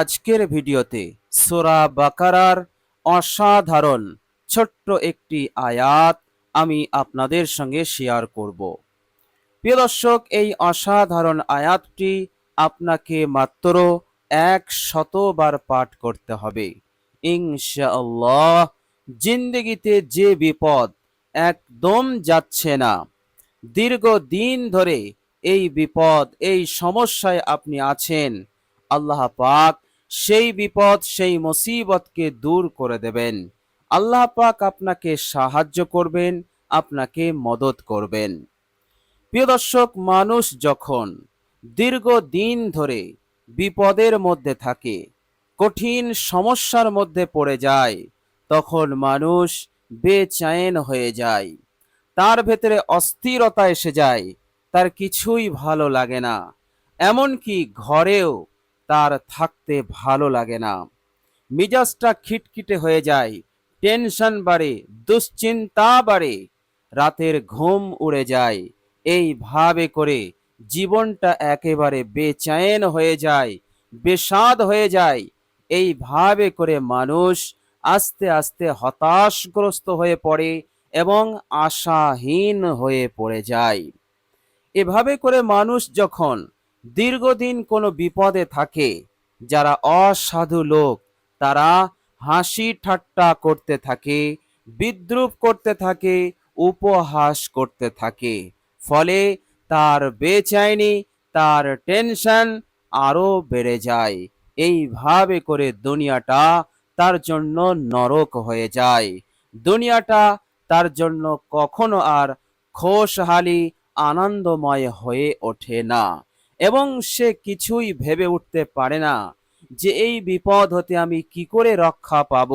আজকের ভিডিওতে সোরা বাকারার অসাধারণ ছোট্ট একটি আয়াত আমি আপনাদের সঙ্গে শেয়ার করব। প্রিয় দর্শক, এই অসাধারণ আয়াতটি আপনাকে মাত্র এক শতবার পাঠ করতে হবে। ইনশাআল্লাহ, জিন্দগিতে যে বিপদ একদম যাচ্ছে না। দীর্ঘদিন ধরে এই বিপদ, এই সমস্যায় আপনি আছেন, আল্লাহ পাক সেই বিপদ, সেই মুসিবতকে দূর করে দেবেন। আল্লাহ পাক আপনাকে সাহায্য করবেন, আপনাকে মদত করবেন। প্রিয় দর্শক, মানুষ যখন দীর্ঘদিন ধরে বিপদের মধ্যে থাকে, কঠিন সমস্যার মধ্যে পড়ে যায়, তখন মানুষ বেচায়েন হয়ে যায়। তার ভেতরে অস্থিরতা এসে যায়, তার কিছুই ভালো লাগে না। এমনকি ঘরেও তার থাকতে ভালো লাগে না। মিজাজটা খিটখিটে হয়ে যায়, টেনশন বাড়ে, দুশ্চিন্তা বাড়ে, রাতের ঘুম উড়ে যায়। এইভাবে করে জীবনটা একেবারে বেচैन হয়ে যায়, বেসাদ হয়ে যায়। এইভাবে করে মানুষ আস্তে আস্তে হতাশগ্রস্ত হয়ে পড়ে এবং আশাহীন হয়ে পড়ে যায়। এভাবে করে মানুষ যখন দীর্ঘদিন কোনো বিপদে থাকে, যারা অসাধু লোক, তারা হাসি ঠাট্টা করতে থাকে, বিদ্রুপ করতে থাকে, উপহাস করতে থাকে। ফলে তার বেচাইনি, তার টেনশন আরও বেড়ে যায়। এইভাবে করে দুনিয়াটা তার জন্য নরক হয়ে যায়। দুনিয়াটা তার জন্য কখনো আর খোশহালি, আনন্দময় হয়ে ওঠে না। এবং সে কিছুই ভেবে উঠতে পারে না যে এই বিপদ হতে আমি কি করে রক্ষা পাব।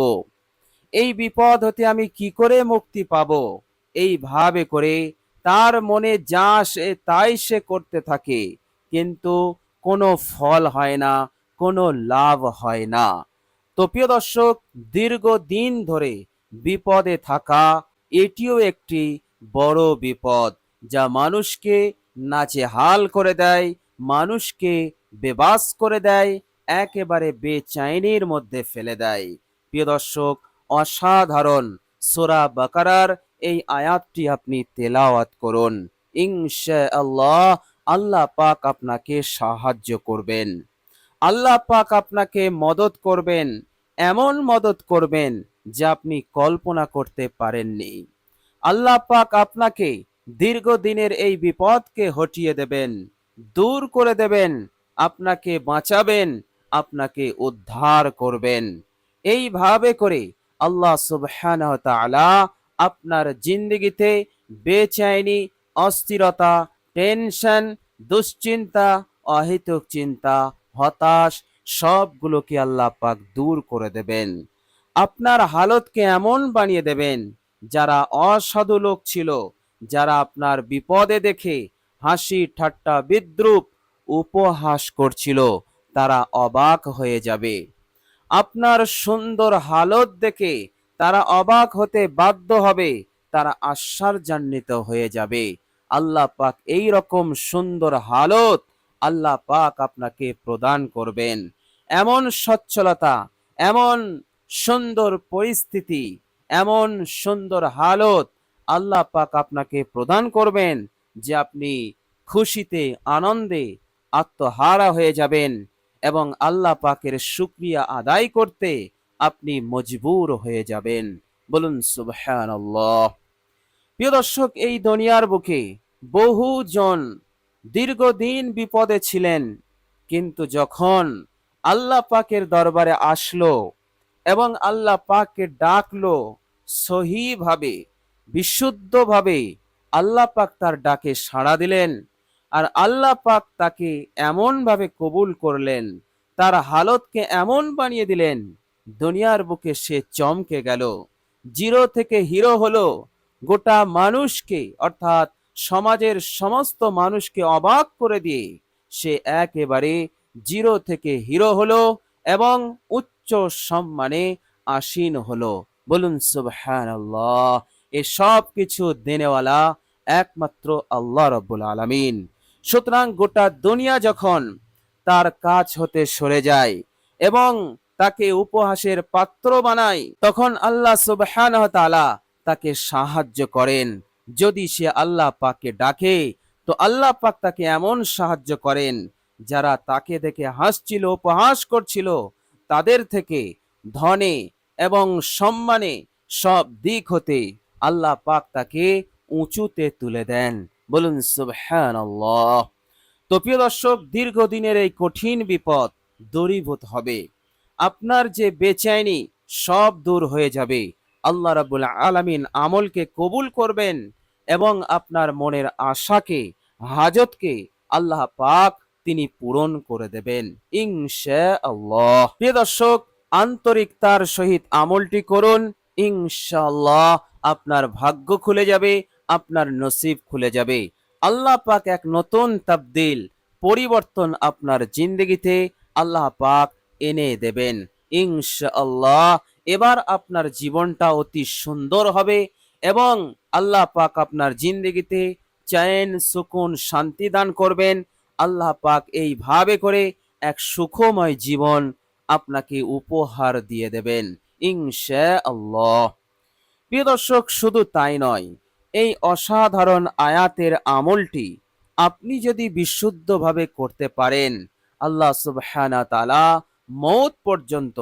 এই বিপদ হতে আমি কি করে মুক্তি পাব? এইভাবে করে তার মনে যা সে তাই সে করতে থাকে। কিন্তু কোনো ফল হয় না, কোনো লাভ হয় না। তো প্রিয় দর্শক, দীর্ঘদিন ধরে বিপদে থাকা এটিও একটি বড় বিপদ যা মানুষকে নাচে হাল করে দেয় মানুষকে বেবাস করে দেয়, একেবারে বেচাইনির মধ্যে ফেলে দেয়। প্রিয় দর্শক, অসাধারণ সোরা বাকারার এই আয়াতটি আপনি তেলাওয়াত করুন। ইনশাআল্লাহ আল্লাহ পাক আপনাকে সাহায্য করবেন। আল্লাহ পাক আপনাকে মদত করবেন, এমন মদত করবেন যা আপনি কল্পনা করতে পারেননি। আল্লাহ পাক আপনাকে দীর্ঘদিনের এই বিপদকে হটিয়ে দেবেন। দূর করে দেবেন, আপনাকে বাঁচাবেন, আপনাকে উদ্ধার করবেন। এইভাবে করে আল্লাহ ওয়া আপনার জিন্দগিতে বেচাইনি অস্থিরতা, টেনশন, দুশ্চিন্তা, অহেতুক চিন্তা, হতাশ, সবগুলোকে আল্লাহ পাক দূর করে দেবেন। আপনার হালতকে এমন বানিয়ে দেবেন, যারা অসাধু লোক ছিল, যারা আপনার বিপদে দেখে হাসি, ঠাট্টা, বিদ্রুপ উপহাস করছিল। তারা অবাক হয়ে যাবে। আপনার সুন্দর হালত দেখে তারা অবাক হতে বাধ্য হবে। তারা আশ্চর্যান্বিত হয়ে যাবে। আল্লাহ পাক এই রকম সুন্দর হালত আল্লাহ পাক আপনাকে প্রদান করবেন। এমন সচ্ছলতা, এমন সুন্দর পরিস্থিতি, এমন সুন্দর হালত আল্লাহ পাক আপনাকে প্রদান করবেন যে আপনি খুশিতে, আনন্দে আত্মহারা হয়ে যাবেন এবং আল্লাহ পাকের শুক্রিয়া আদায় করতে আপনি মজবুর হয়ে যাবেন। বলুন, সুবহানাল্লাহ। প্রিয় দর্শক, এই দুনিয়ার বুকে বহুজন দীর্ঘদিন বিপদে ছিলেন, কিন্তু যখন আল্লাহ পাকের দরবারে আসলো এবং আল্লাহ পাককে ডাকলো সহিভাবে, বিশুদ্ধভাবে আল্লাহ পাক তার ডাকে সাড়া দিলেন আর আল্লাহ পাক তাকে এমনভাবে কবুল করলেন, তার হালতকে এমন বানিয়ে দিলেন, দুনিয়ার বুকে সে চমকে গেল। জিরো থেকে হিরো হলো গোটা মানুষকে, অর্থাৎ সমাজের সমস্ত মানুষকে অবাক করে দিয়ে সে একেবারে জিরো থেকে হিরো হলো এবং উচ্চ সম্মানে আসীন হলো। বলুন, সুবহানাল্লাহ, এ সব কিছু দেনেওয়ালা একমাত্র আল্লাহ রব্বুল আলামিন। সুতরাং গোটা দুনিয়া যখন তার কাজ হতে সরে যায় এবং তাকে উপহাসের পাত্র বানায়, তখন আল্লাহ সুবহানাহু ওয়া তাকে সাহায্য করেন। যদি সে আল্লাহ পাককে ডাকে, তো আল্লাহ পাক তাকে এমন সাহায্য করেন, যারা তাকে দেখে হাসছিল, উপহাস করছিল, তাদের থেকে ধনে এবং সম্মানে সব দিক হতে আল্লাহ পাক তাকে উঁচুতে তুলে দেন। বলুন, সুবহানাল্লাহ। তো প্রিয় দর্শক, দীর্ঘদিনের এই কঠিন বিপদ দূরীভূত হবে। আপনার যে বেচাইনি, সব দূর হয়ে যাবে। আল্লাহ রাবুল আলামিন আমলকে কবুল করবেন এবং আপনার মনের আশাকে, হাজতকে আল্লাহ পাক তিনি পূরণ করে দেবেন ইনশা আল্লাহ প্রিয় দর্শক, আন্তরিকতার সহিত আমলটি করুন, ইনশাআল্লাহ আপনার ভাগ্য খুলে যাবে আপনার নসিব খুলে যাবে। আল্লাহ পাক এক নতুন তাবদিল, পরিবর্তন আপনার জিন্দগিতে আল্লাহ পাক এনে দেবেন। ইনশাআল্লাহ, এবার আপনার জীবনটা অতি সুন্দর হবে এবং আল্লাহ পাক আপনার জিন্দগিতে চয়ন, সুকুন, শান্তি দান করবেন। আল্লাহ পাক এইভাবে করে এক সুখময় জীবন আপনাকে উপহার দিয়ে দেবেন। ইনশা আল্লাহ প্রিয় দর্শক, শুধু তাই নয় এই অসাধারণ আয়াতের আমলটি আপনি যদি বিশুদ্ধভাবে করতে পারেন, আল্লাহ সুবহানা তাআলা মৌত পর্যন্ত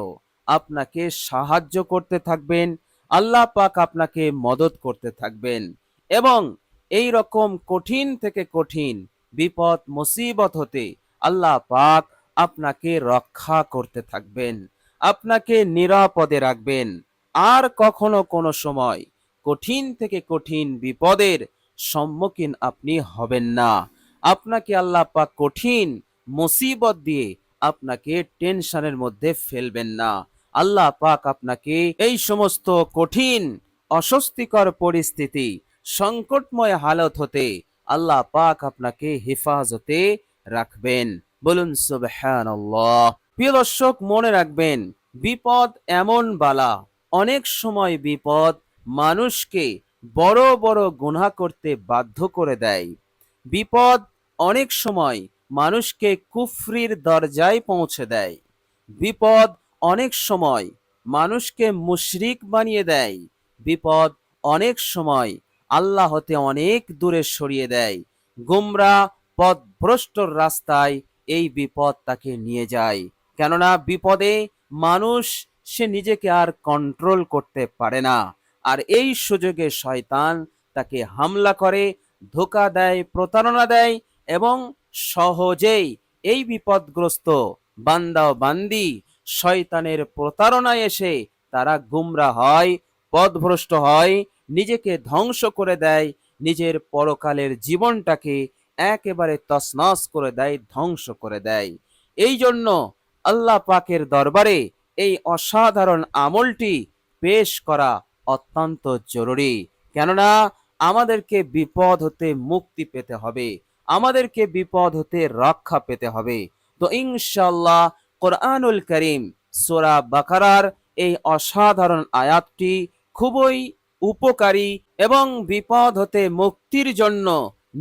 আপনাকে সাহায্য করতে থাকবেন, আল্লাহ পাক আপনাকে মদত করতে থাকবেন এবং এই রকম কঠিন থেকে কঠিন বিপদ, মুসিবত হতে আল্লাহ পাক আপনাকে রক্ষা করতে থাকবেন, আপনাকে নিরাপদে রাখবেন। আর কখনো কোনো সময় কঠিন থেকে কঠিন বিপদের সম্মুখীন আপনি হবেন না। আপনাকে আল্লাহ পাক কঠিন মুসিবত দিয়ে আপনাকে টেনশনের মধ্যে ফেলবেন না। আল্লাহ পাক আপনাকে এই সমস্ত কঠিন, অস্বস্তিকর পরিস্থিতি, সংকটময় হালত হতে আল্লাহ পাক আপনাকে হেফাজতে রাখবেন। বলুন, সুবহানাল্লাহ। প্রিয় দর্শক, মনে রাখবেন, বিপদ এমন বালা, অনেক সময় বিপদ মানুষকে বড় বড় গুনাহ করতে বাধ্য করে দেয়। বিপদ অনেক সময় মানুষকে কুফরির দরজায় পৌঁছে দেয়। বিপদ অনেক সময় মানুষকে মুশরিক বানিয়ে দেয়। বিপদ অনেক সময় আল্লাহ হতে অনেক দূরে সরিয়ে দেয়। গুমরা, পথভ্রষ্টর রাস্তায় এই বিপদ তাকে নিয়ে যায়। কেননা বিপদে মানুষ, সে নিজেকে আর কন্ট্রোল করতে পারে না। আর এই সুযোগে শয়তান তাকে হামলা করে, ধোকা দেয়, প্রতারণা দেয় এবং সহজেই এই বিপদগ্রস্ত বান্দা বান্দি শয়তানের প্রতারণায় এসে তারা গুমরা হয়, পথভ্রষ্ট হয়, নিজেকে ধ্বংস করে দেয়, নিজের পরকালের জীবনটাকে একেবারে তছনছ করে দেয়, ধ্বংস করে দেয়। এই জন্য আল্লাহ পাকের দরবারে এই অসাধারণ আমলটি পেশ করা অত্যন্ত জরুরি। কেননা, আমাদেরকে বিপদ হতে মুক্তি পেতে হবে। আমাদেরকে বিপদ হতে রক্ষা পেতে হবে। তো ইনশাল্লাহ কোরআনুল করিম, সোরা বাকারার এই অসাধারণ আয়াতটি খুবই উপকারী এবং বিপদ হতে মুক্তির জন্য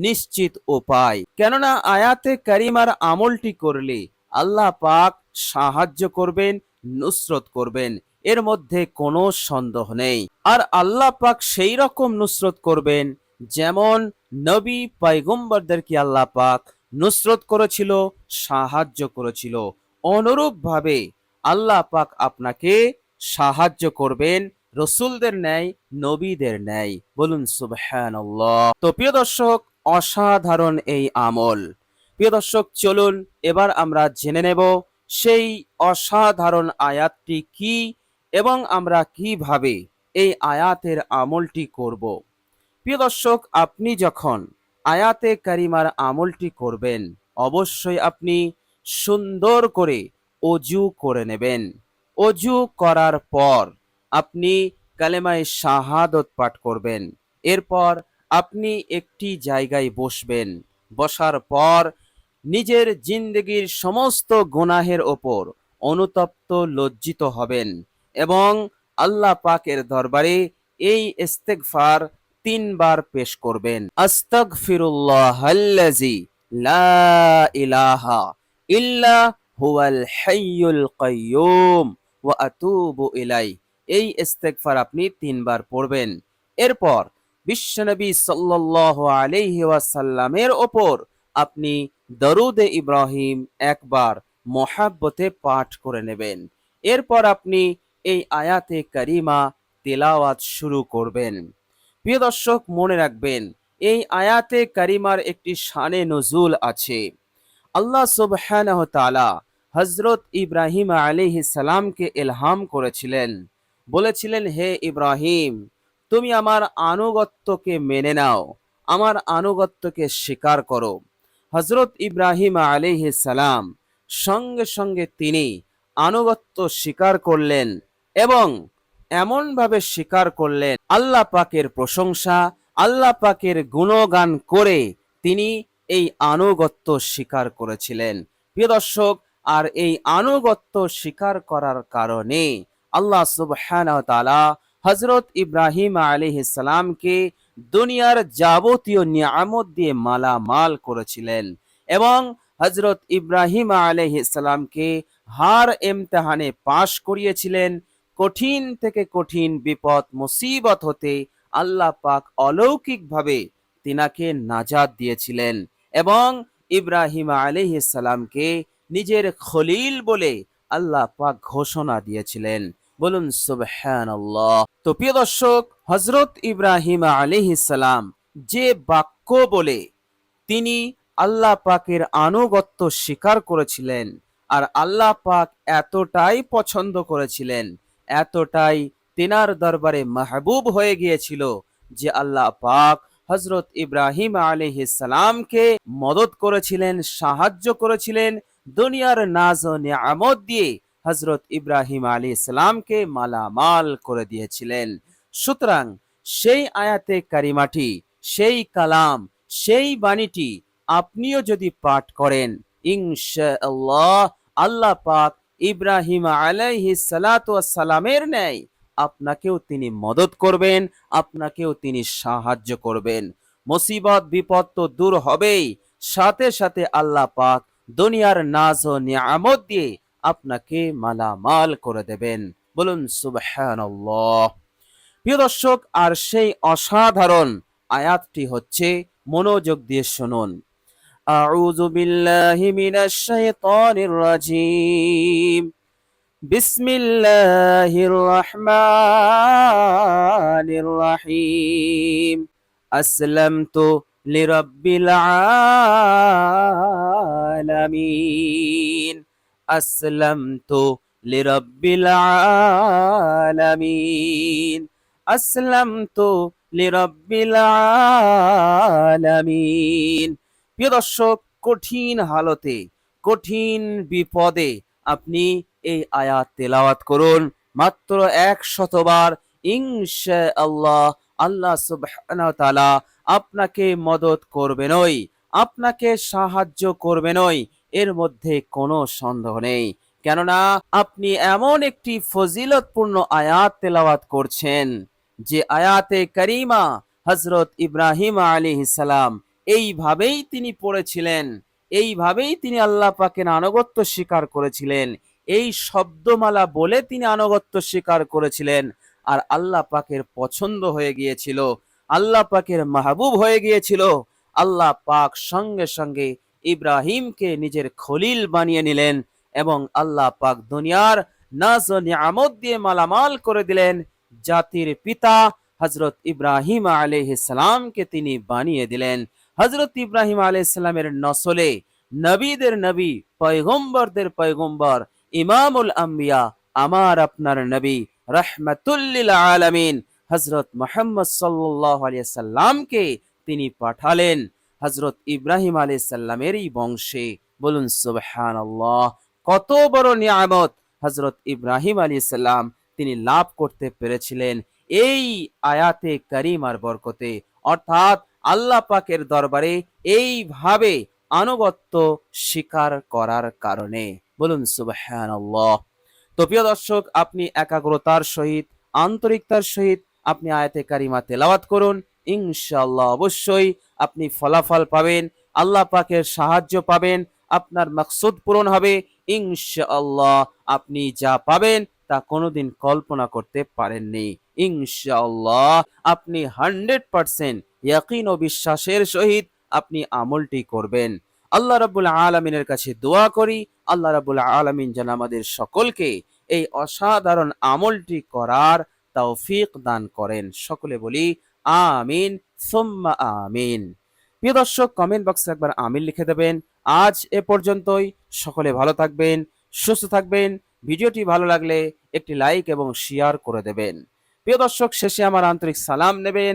নিশ্চিত উপায়। কেননা, আয়াতে কারিমার আমলটি করলে আল্লাহ পাক সাহায্য করবেন, নুসরত করবেন। এর মধ্যে কোনো সন্দেহ নেই। আর আল্লাহ পাক সেই রকম নুসরত করবেন যেমন নবী পয়গম্বরদেরকে আল্লাহ পাক নুসরত করেছিল, সাহায্য করেছিল। অনুরূপভাবে আল্লাহ পাক আপনাকে সাহায্য করবেন রসুলদের ন্যায়, নবীদের ন্যায়। বলুন, সুবহানাল্লাহ। তো প্রিয় দর্শক, অসাধারণ এই আমল। প্রিয় দর্শক, চলুন এবার আমরা জেনে নেব সেই অসাধারণ আয়াতটি কি এবং আমরা কীভাবে এই আয়াতের আমলটি করব? প্রিয় দর্শক, আপনি যখন আয়াতে কারিমার আমলটি করবেন, অবশ্যই আপনি সুন্দর করে অজু করে নেবেন। অজু করার পর আপনি কালেমায় শাহাদত পাঠ করবেন। এরপর আপনি একটি জায়গায় বসবেন। বসার পর নিজের জিন্দগির সমস্ত গুনাহের ওপর অনুতপ্ত লজ্জিত হবেন। এবং আল্লাহ পাকের দরবারে এই ইস্তেগফার তিনবার পেশ করবেন। আস্তাগফিরুল্লাহ আল্লাজি লা ইলাহা ইল্লা হুয়াল হাইয়ুল কাইয়ুম ওয়া আতুবু ইলাই এই ইস্তেগফার আপনি তিনবার পড়বেন। এরপর বিশ্বনবী সাল্লাল্লাহু আলাইহি ওয়াসাল্লামের ওপর আপনি দরুদে ইব্রাহিম একবার মহাব্বতে পাঠ করে নেবেন। এরপর আপনি এই আয়াতে কারিমা তেলাওয়াত শুরু করবেন। প্রিয় দর্শক, মনে রাখবেন, এই আয়াতে কারিমার একটি শানে নজুল আছে। আল্লাহ সুবহানাহু তাআলা হযরত ইব্রাহিম আলাইহিস সালামকে ইলহাম করেছিলেন। বলেছিলেন, হে ইব্রাহিম, তুমি আমার আনুগত্যকে মেনে নাও, আমার আনুগত্যকে স্বীকার করো। হজরত ইব্রাহিম আলাইহিস সালাম সঙ্গে সঙ্গে তিনি আনুগত্য স্বীকার করলেন। এবং এমনভাবে স্বীকার করলেন, আল্লাহ পাকের প্রশংসা, আল্লাহ পাকের গুণগান করে তিনি এই আনুগত্য স্বীকার করেছিলেন। প্রিয় দর্শক, আর এই আনুগত্য স্বীকার করার কারণে আল্লাহ তাআলা হযরত ইব্রাহিম আলাইহিস সালামকে দুনিয়ার যাবতীয় নিয়ামত দিয়ে মালামাল করেছিলেন এবং হযরত ইব্রাহিম আলাইহিস সালামকে হার ইমতিহানে পাশ করিয়েছিলেন। কঠিন থেকে কঠিন বিপদ, মুসিবত হতে আল্লাহ পাক অলৌকিকভাবে তিনাকে নাজাদ দিয়েছিলেন এবং ইব্রাহিম আলাইহিস সালামকে নিজের খলিল বলে আল্লাহ পাক ঘোষণা দিয়েছিলেন। বলুন, সুবহানাল্লাহ। তো প্রিয় দর্শক, হযরত ইব্রাহিম আলাইহিস সালাম যে বাক্য বলে তিনি আল্লাহ পাকের আনুগত্য স্বীকার করেছিলেন আর আল্লাহ পাক এতটাই পছন্দ করেছিলেন এতটাই তেনার দরবারে মাহবুব হয়ে গিয়েছিল যে আল্লাহ পাক হজরত ইব্রাহিম আলাইহিস সালামকে মদত করেছিলেন, সাহায্য করেছিলেন, দুনিয়ার নাজ নিয়ামত দিয়ে হজরত ইব্রাহিম আলী সালামকে মালামাল করে দিয়েছিলেন। সুতরাং সেই আয়াতে কারিমাটি, সেই কালাম, সেই বাণীটি আপনিও যদি পাঠ করেন, ইনশাআল্লাহ আল্লাহ পাক ইব্রাহিম আলাইহি সালামের ন্যায় আপনাকেও তিনি মদত করবেন, আপনাকেও তিনি সাহায্য করবেন। মুসিবত, বিপদ তো দূর হবেই। সাথে সাথে আল্লাহ পাক দুনিয়ার নাজ ও নিয়ামত দিয়ে আপনাকে মালামাল করে দেবেন। বলুন, সুবহানাল্লাহ। প্রিয় দর্শক, আর সেই অসাধারণ আয়াতটি হচ্ছে মনোযোগ দিয়ে শুনুন। أعوذ بالله من الشيطان الرجيم بسم الله الرحمن الرحيم أسلمت لرب العالمين أسلمت لرب العالمين أسلمت لرب العالمين প্রিয় দর্শক, কঠিন হালতে, কঠিন বিপদে আপনি এই আয়াত তেলাওয়াত করুন। মাত্র এক শতবার ইনশা আল্লাহ আল্লাহ তাআলা আপনাকে মদত করবেনই, আপনাকে সাহায্য করবেনই, এর মধ্যে কোনো সন্দেহ নেই। কেননা আপনি এমন একটি ফজিলতপূর্ণ আয়াত তেলাওয়াত করছেন, যে আয়াতে করিমা হজরত ইব্রাহিম আলাইহিস সালাম এইভাবেই তিনি পড়েছিলেন। এইভাবেই তিনি আল্লাহ পাকের আনুগত্য স্বীকার করেছিলেন। এই শব্দমালা বলে তিনি আনুগত্য স্বীকার করেছিলেন আর আল্লাহ পাকের পছন্দ হয়ে গিয়েছিল। আল্লাহ পাকের মাহবুব হয়ে গিয়েছিল। আল্লাহ পাক সঙ্গে সঙ্গে ইব্রাহিমকে নিজের খলিল বানিয়ে নিলেন এবং আল্লাহ পাক দুনিয়ার নাজ নিয়ামত দিয়ে মালামাল করে দিলেন। জাতির পিতা হজরত ইব্রাহিম আলাইহিস সালামকে তিনি বানিয়ে দিলেন। হজরত ইব্রাহিম আলাইসাল্লামের নসলে নবীদের নবী, পয়গম্বরদের পয়গম্বর, ইমামুল আম্বিয়া, আমার আপনার নবী রহমাতুল্লিল আলামিন হজরত মোহাম্মদ সাল্লাহ সাল্লামকে তিনি পাঠালেন হজরত ইব্রাহিম আলাইসাল্লামেরই বংশে। বলুন সুবহান কত বড় নিয়ামত হজরত ইব্রাহিম আলী সাল্লাম তিনি লাভ করতে পেরেছিলেন এই আয়াতে করিমার বরকতে। অর্থাৎ আল্লাহ পাকের দরবারে এইভাবে আনুগত্য স্বীকার করার কারণে। বলুন, সুবহানাল্লাহ। তো প্রিয় দর্শক, আপনি একাগ্রতার সহিত, আন্তরিকতার সহিত আপনি আয়াতে কারিমা তেলাওয়াত করুন। ইনশাআল্লাহ অবশ্যই আপনি ফলাফল পাবেন, আল্লাহ পাকের সাহায্য পাবেন, আপনার মাকসুদ পূরণ হবে। ইনশাআল্লাহ আপনি যা পাবেন তা কোনোদিন কল্পনা করতে পারেননি। ইনশাআল্লাহ আপনি হান্ড্রেড পার্সেন্ট ইয়াকিন ও বিশ্বাসের সহিত আপনি আমলটি করবেন। আল্লাহ রাব্বুল আলমিনের কাছে দোয়া করি। আল্লাহ রাব্বুল আলমিন যেন আমাদের সকলকে এই অসাধারণ আমলটি করার তৌফিক দান করেন। সকলে বলি, আমিন, সুম্মা আমিন। প্রিয় দর্শক কমেন্ট বক্সে একবার আমিন লিখে দেবেন। আজ এ পর্যন্তই। সকলে ভালো থাকবেন, সুস্থ থাকবেন। ভিডিওটি ভালো লাগলে একটি লাইক এবং শেয়ার করে দেবেন। প্রিয় দর্শক, শেষে আমার আন্তরিক সালাম নেবেন।